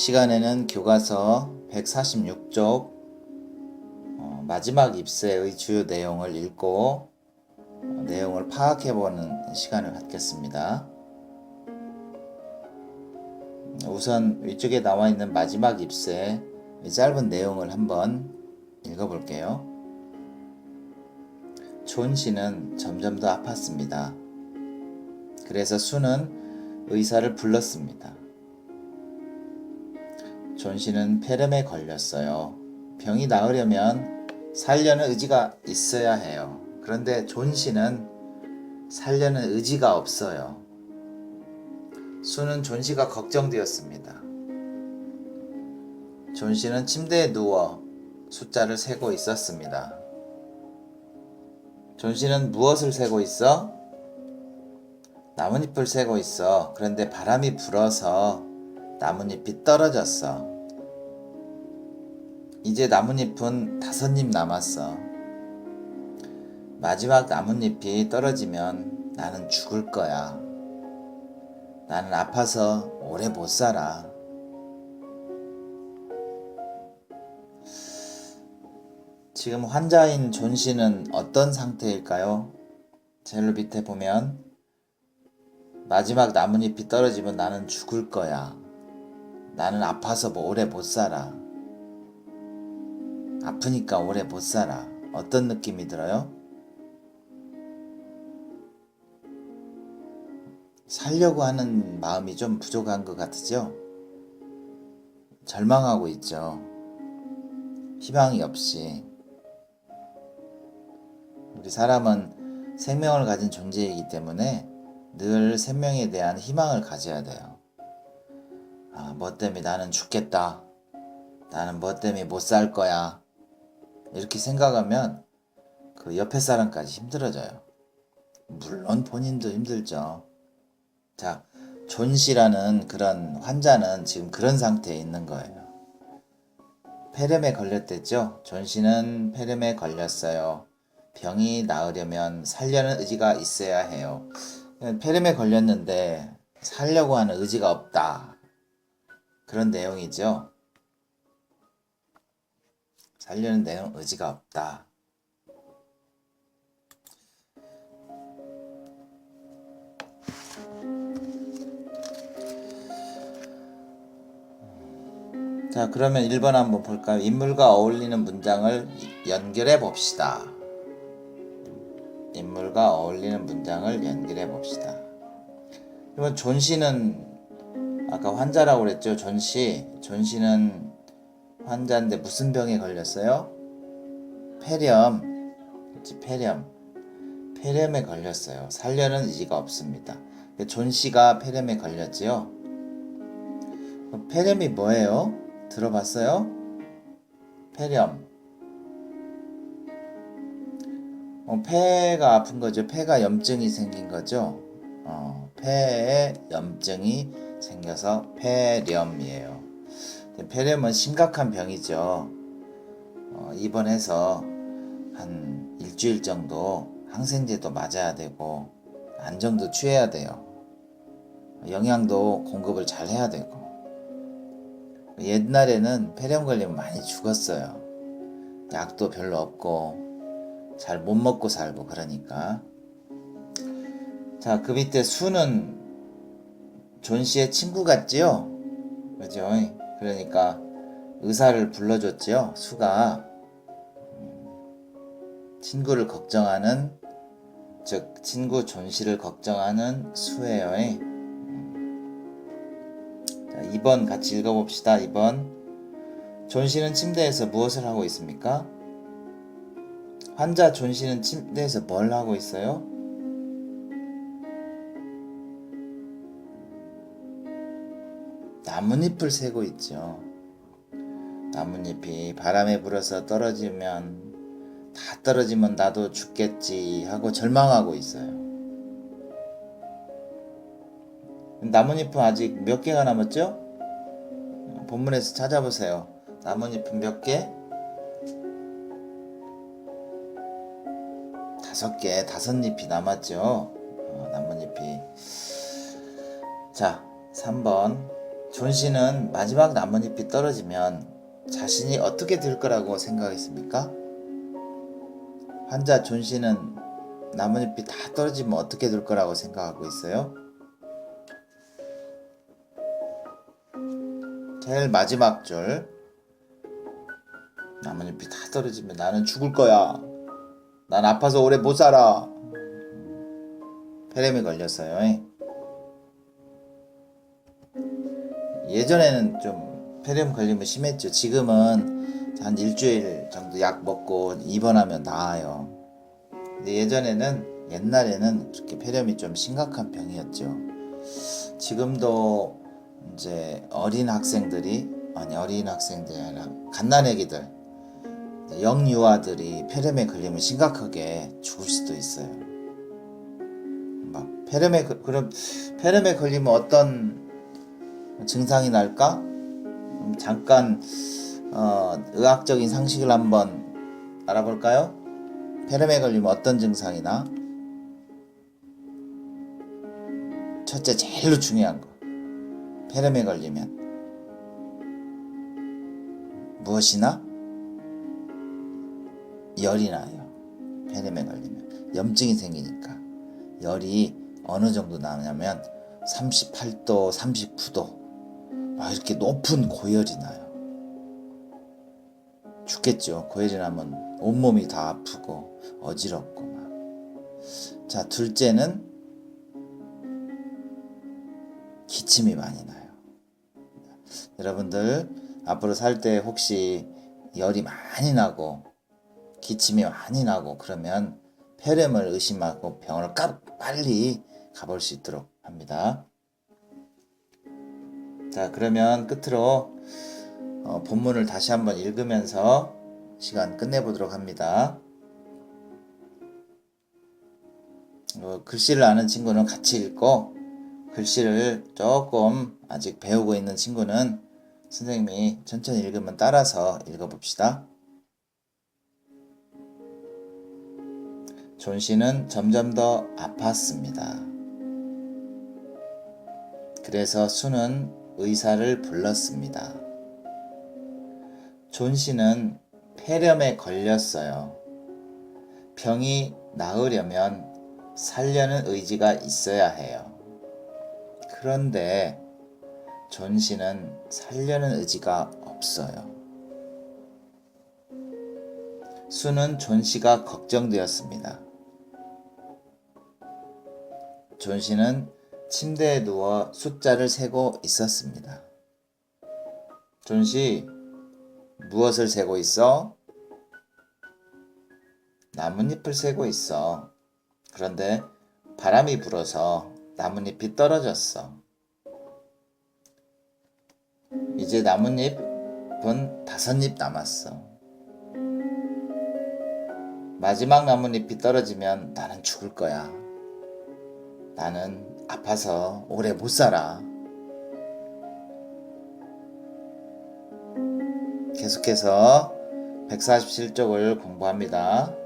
시간에는 교과서 146쪽 어, 마지막 입세의 주요 내용을 읽고 어, 내용을 파악해보는 시간을 갖겠습니다. 우선 위쪽에 나와 있는 마지막 입세 이 짧은 내용을 한번 읽어볼게요. 존 씨는 점점 더 아팠습니다. 그래서 수는 의사를 불렀습니다. 존 씨는 폐렴에 걸렸어요. 병이 나으려면 살려는 의지가 있어야 해요. 그런데 존 씨는 살려는 의지가 없어요. 수는 존 씨가 걱정되었습니다. 존 씨는 침대에 누워 숫자를 세고 있었습니다. 존 씨는 무엇을 세고 있어? 나뭇잎을 세고 있어. 그런데 바람이 불어서 나뭇잎이 떨어졌어. 이제 나뭇잎은 다섯 잎 남았어. 마지막 나뭇잎이 떨어지면 나는 죽을 거야. 나는 아파서 오래 못 살아. 지금 환자인 존 씨는 어떤 상태일까요? 제일 밑에 보면 마지막 나뭇잎이 떨어지면 나는 죽을 거야. 나는 아파서 뭐 오래 못 살아. 아프니까 오래 못 살아. 어떤 느낌이 들어요? 살려고 하는 마음이 좀 부족한 것 같으죠? 절망하고 있죠. 희망이 없이. 우리 사람은 생명을 가진 존재이기 때문에 늘 생명에 대한 희망을 가져야 돼요. 아, 뭐 때문에 나는 죽겠다. 나는 뭐 때문에 못 살 거야. 이렇게 생각하면 그 옆에 사람까지 힘들어져요. 물론 본인도 힘들죠. 자, 존 씨라는 그런 환자는 지금 그런 상태에 있는 거예요. 폐렴에 걸렸댔죠? 존 씨는 폐렴에 걸렸어요. 병이 나으려면 살려는 의지가 있어야 해요. 폐렴에 걸렸는데 살려고 하는 의지가 없다. 그런 내용이죠. 살려는 내용 의지가 없다. 자, 그러면 1번 한번 볼까요? 인물과 어울리는 문장을 연결해 봅시다. 인물과 어울리는 문장을 연결해 봅시다. 그러면 존 씨는 아까 환자라고 그랬죠? 존 씨. 존 씨는 환자인데 무슨 병에 걸렸어요? 폐렴. 그치, 폐렴. 폐렴에 걸렸어요. 살려는 의지가 없습니다. 존 씨가 폐렴에 걸렸지요? 폐렴이 뭐예요? 들어봤어요? 폐렴. 어, 폐가 아픈 거죠. 폐가 염증이 생긴 거죠. 어, 폐에 염증이 생겨서 폐렴이에요. 폐렴은 심각한 병이죠. 어, 입원해서 한 일주일 정도 항생제도 맞아야 되고 안정도 취해야 돼요. 영양도 공급을 잘 해야 되고 옛날에는 폐렴 걸리면 많이 죽었어요. 약도 별로 없고 잘 못 먹고 살고 그러니까 자 그 밑에 수는 존 씨의 친구 같지요? 그죠? 그러니까 의사를 불러줬지요. 수가 친구를 걱정하는 즉 친구 존 씨를 걱정하는 수예요. 자, 2번 같이 읽어봅시다. 2번 존 씨는 침대에서 무엇을 하고 있습니까? 환자 존 씨는 침대에서 뭘 하고 있어요? 나뭇잎을 세고 있죠. 나뭇잎이 바람에 불어서 떨어지면 다 떨어지면 나도 죽겠지 하고 절망하고 있어요. 나뭇잎은 아직 몇 개가 남았죠? 본문에서 찾아보세요. 나뭇잎은 몇 개? 다섯 개, 다섯 잎이 남았죠. 어, 나뭇잎이. 자, 3번. 존 씨는 마지막 나뭇잎이 떨어지면 자신이 어떻게 될 거라고 생각했습니까? 환자 존 씨는 나뭇잎이 다 떨어지면 어떻게 될 거라고 생각하고 있어요? 제일 마지막 줄 나뭇잎이 다 떨어지면 나는 죽을 거야. 난 아파서 오래 못 살아. 폐렴이 걸렸어요. 예전에는 좀 폐렴 걸리면 심했죠. 지금은 한 일주일 정도 약 먹고 입원하면 나아요. 근데 예전에는 옛날에는 그렇게 폐렴이 좀 심각한 병이었죠. 지금도 이제 어린 학생들이 아니 어린 학생들이 아니라 갓난아기들 영유아들이 폐렴에 걸리면 심각하게 죽을 수도 있어요. 막 폐렴에 그- 그럼 폐렴에 걸리면 어떤 증상이 날까? 음, 잠깐 어, 의학적인 상식을 한번 알아볼까요? 폐렴에 걸리면 어떤 증상이 나? 첫째 제일로 중요한 거. 폐렴에 걸리면 무엇이나 열이 나요. 폐렴에 걸리면 염증이 생기니까 열이 어느 정도 나냐면 38도, 39도 막 이렇게 높은 고열이 나요. 죽겠죠. 고열이 나면 온몸이 다 아프고 어지럽고 막. 자, 둘째는 기침이 많이 나요. 여러분들 앞으로 살 때 혹시 열이 많이 나고 기침이 많이 나고 그러면 폐렴을 의심하고 병원을 까 빨리 가볼 수 있도록 합니다. 자, 그러면 끝으로 어, 본문을 다시 한번 읽으면서 시간 끝내보도록 합니다. 어, 글씨를 아는 친구는 같이 읽고 글씨를 조금 아직 배우고 있는 친구는 선생님이 천천히 읽으면 따라서 읽어봅시다. 존 씨는 점점 더 아팠습니다. 그래서 수는 의사를 불렀습니다. 존 씨는 폐렴에 걸렸어요. 병이 나으려면 살려는 의지가 있어야 해요. 그런데 존 씨는 살려는 의지가 없어요. 수는 존 씨가 걱정되었습니다. 존 씨는 침대에 누워 숫자를 세고 있었습니다. 존 씨, 무엇을 세고 있어? 나뭇잎을 세고 있어. 그런데 바람이 불어서 나뭇잎이 떨어졌어. 이제 나뭇잎은 다섯 잎 남았어. 마지막 나뭇잎이 떨어지면 나는 죽을 거야. 나는 아파서 오래 못 살아. 계속해서 147쪽을 공부합니다.